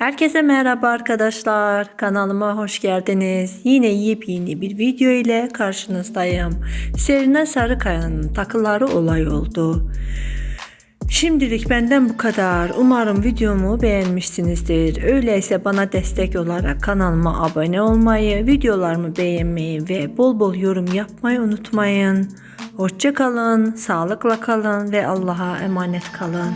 Herkese merhaba arkadaşlar. Kanalıma hoş geldiniz. Yine yepyeni bir video ile karşınızdayım. Serine Sarıkaya'nın takıları olay oldu. Şimdilik benden bu kadar. Umarım videomu beğenmişsinizdir. Öyleyse bana destek olarak kanalıma abone olmayı, videolarımı beğenmeyi ve bol bol yorum yapmayı unutmayın. Hoşça kalın, sağlıkla kalın ve Allah'a emanet kalın.